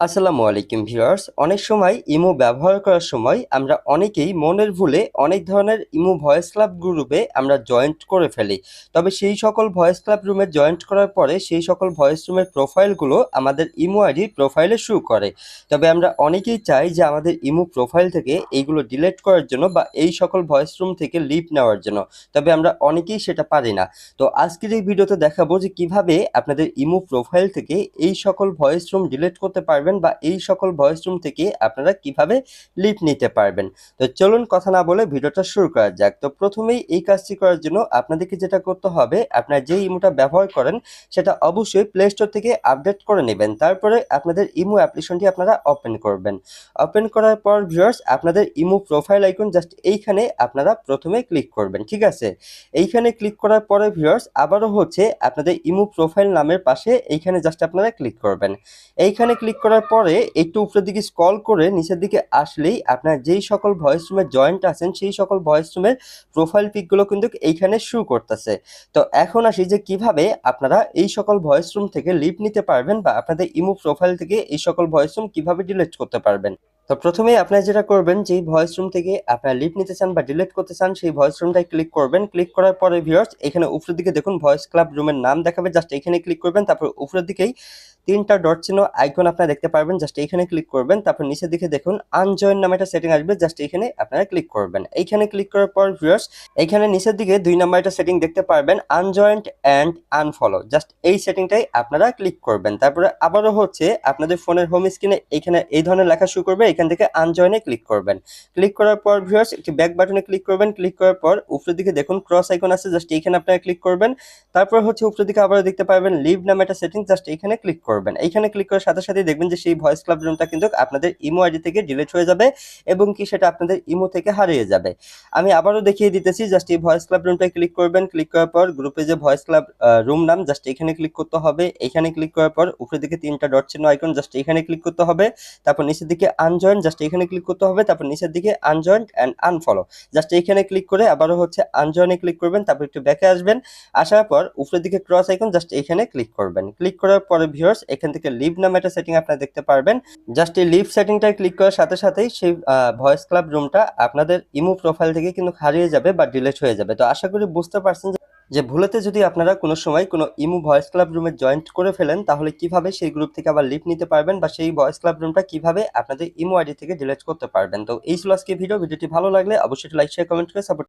আসসালামু আলাইকুম ভিউয়ার্স। অনেক সময় ইমো ব্যবহার করার সময় আমরা অনেকেই মনের ভুলে অনেক ধরনের ইমো ভয়েস ক্লাব গ্রুপে আমরা জয়েন্ট করে ফেলি। তবে সেই সকল ভয়েস ক্লাব রুমে জয়েন্ট করার পরে সেই সকল ভয়েস রুমের প্রোফাইলগুলো আমাদের ইমো আইডি প্রোফাইলে শু করে। তবে আমরা অনেকেই চাই যে আমাদের ইমো প্রোফাইল থেকে এইগুলো ডিলিট করার জন্য বা এই সকল ভয়েস রুম থেকে লিভ নেওয়ার জন্য। তবে আমরা অনেকেই সেটা পারি না। তো আজকের এই ভিডিওতে দেখাবো যে কীভাবে আপনাদের ইমো প্রোফাইল থেকে এই সকল ভয়েস রুম ডিলিট করতে পারবেন বা এই সকল ভয়েস রুম থেকে আপনারা কীভাবে লিভ নিতে পারবেন। তো চলুন কথা না বলে ভিডিওটা শুরু করা যাক। তো প্রথমেই এই কাজটি করার জন্য আপনাদেরকে যেটা করতে হবে, আপনার যে ইমোটা ব্যবহার করেন সেটা অবশ্যই প্লে স্টোর থেকে আপডেট করে নেবেন। তারপরে আপনাদের ইমো অ্যাপ্লিকেশনটি আপনারা ওপেন করবেন। ওপেন করার পর ভিউয়ার্স আপনাদের ইমো প্রোফাইল আইকন জাস্ট এইখানে আপনারা প্রথমে ক্লিক করবেন, ঠিক আছে? এইখানে ক্লিক করার পরে ভিউয়ার্স আবারও হচ্ছে আপনাদের ইমো প্রোফাইল নামের পাশে এইখানে জাস্ট আপনারা ক্লিক করবেন। এইখানে ক্লিক করার পরে একটু উপরের দিকে স্ক্রল করে নিচের দিকে আসলেই আপনার যেই সকল ভয়েস রুমের জয়েন্ট আছেন, সেই সকল ভয়েস রুমের প্রোফাইল পিকগুলো কিন্তু এইখানে শু করতেছে। তো এখন আসি যে কীভাবে আপনারা এই সকল ভয়েস রুম থেকে লিভ নিতে পারবেন বা আপনাদের ইমো প্রোফাইল থেকে এই সকল ভয়েস রুম কীভাবে ডিলিট করতে পারবেন। তো প্রথমেই আপনারা যেটা করবেন, যেই ভয়েস রুম থেকে আপনারা লিভ নিতে চান বা ডিলিট করতে চান, সেই ভয়েস রুমটায় ক্লিক করবেন। ক্লিক করার পরে ভিউয়ার্স এখানে উপরের দিকে দেখুন ভয়েস ক্লাব রুমের নাম দেখাবে। জাস্ট এখানে ক্লিক করবেন, তারপর উপরের দিকেই তিনটা ডট চিহ্ন আইকন আপনারা দেখতে পারবেন জাস্ট এইখানে ক্লিক করবেন, তারপর নিচের দিকে দেখুন আনজয়েন নামে একটা সেটিং আসবে জাস্ট এইখানে আপনারা ক্লিক করবেন। এইখানে ক্লিক করার পর ভিউয়ার্স এইখানে নিচের দিকে দুই নাম্বার একটা সেটিং দেখতে পারবেন আনজয়েন্ট অ্যান্ড আনফলো জাস্ট এই সেটিংটাই আপনারা ক্লিক করবেন। তারপরে আবারও হচ্ছে আপনাদের ফোনের হোম স্ক্রিনে এইখানে এই ধরনের লেখা শুরু করবে, এখান থেকে আনজয়েনে ক্লিক করবেন। ক্লিক করার পর ভিউয়ার্স একটি ব্যাক বাটনে ক্লিক করবেন ক্লিক করার পর উপরের দিকে দেখুন ক্রস আইকন আছে জাস্ট এইখানে আপনারা ক্লিক করবেন। তারপর হচ্ছে উপরের দিকে আবারও দেখতে পারবেন লিভ নামে একটা সেটিং জাস্ট এইখানে ক্লিক করবেন। এইখানে ক্লিক করার সাথে সাথে দেখবেন যে সেই ভয়েস ক্লাব রুমটা কিন্তু আপনাদের ইমো আইডি থেকে ডিলিট হয়ে যাবে এবং কি সেটা আপনাদের ইমো থেকে হারিয়ে যাবে। আমি আবারও দেখিয়ে দিতেছি জাস্ট এই ভয়েস ক্লাব রুমটা ক্লিক করবেন। ক্লিক করার পর গ্রুপে যে ভয়েস ক্লাব রুম নাম জাস্ট এখানে ক্লিক করতে হবে। এখানে ক্লিক করার পর উপরের দিকে তিনটা ডট চিহ্ন আইকন জাস্ট এখানে ক্লিক করতে হবে। তারপর নিচের দিকে আনজয়েন জাস্ট এখানে ক্লিক করতে হবে। তারপর নিচের দিকে আনজয়েন অ্যান্ড আনফলো জাস্ট এখানে ক্লিক করে আবারও হচ্ছে আনজয়েনে ক্লিক করবেন। তারপর একটু ব্যাকে আসবেন। আসার পর উপরের দিকে ক্রস আইকন জাস্ট এখানে ক্লিক করবেন। ক্লিক করার পরে ভিউয়ার্স এখান থেকে লিভ নামে একটা সেটিং আপনারা দেখতে পারবেন। জাস্ট এই লিভ সেটিংটা ক্লিক করার সাথে সাথেই সেই ভয়েস ক্লাব রুমটা আপনাদের ইমো প্রোফাইল থেকে কিন্তু হারিয়ে যাবে বা ডিলিট হয়ে যাবে। তো আশা করি বুঝতে পারছেন যে ভুলেতে যদি আপনারা কোনো সময় কোনো ইমো ভয়েস ক্লাব রুমে জয়েন্ট করে ফেলেন, তাহলে কীভাবে সেই গ্রুপ থেকে আবার লিভ নিতে পারবেন বা সেই ভয়েস ক্লাব রুমটা কীভাবে আপনাদের ইমো আইডি থেকে ডিলিট করতে পারবেন? তো এই ছিল আজকে ভিডিও ভিডিওটি ভালো লাগলে অবশ্যই লাইক শেয়ার কমেন্ট করে সাপোর্ট